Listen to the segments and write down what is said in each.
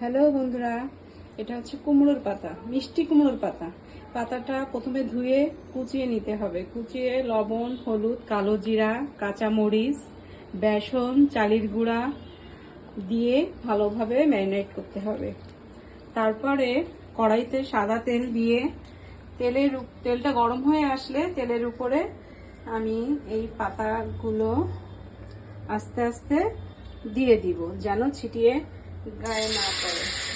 Hello বন্ধুরা, এটা হচ্ছে কুমড়োর পাতা, মিষ্টি কুমড়োর পাতা। পাতাটা প্রথমে ধুয়ে কুচিয়ে নিতে হবে। কুচিয়ে লবণ, হলুদ, কালো জিরা কাঁচা মরিচ বেসন, চালের গুঁড়া দিয়ে ভালোভাবে ম্যারিনেট করতে হবে। তারপরে কড়াইতে সাদা তেল দিয়ে তেলের তেলটা গরম হয়ে আসলে তেলের উপরে আমি এই পাতাগুলো আস্তে আস্তে দিয়ে দিব, যেন ছিটিয়ে Garnatter.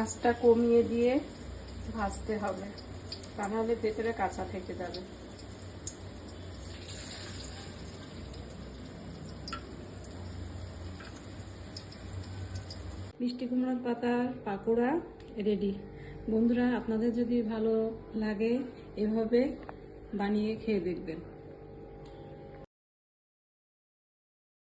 আঁচটা কমিয়ে দিয়ে ভাজতে হবে। তা নাহলে ভেতরে কাঁচা থেকে যাবে। মিষ্টি কুমড়োর পাতার পাকোড়া রেডি বন্ধুরা, আপনাদের যদি ভালো লাগে, এভাবে বানিয়ে খেয়ে দেখবেন।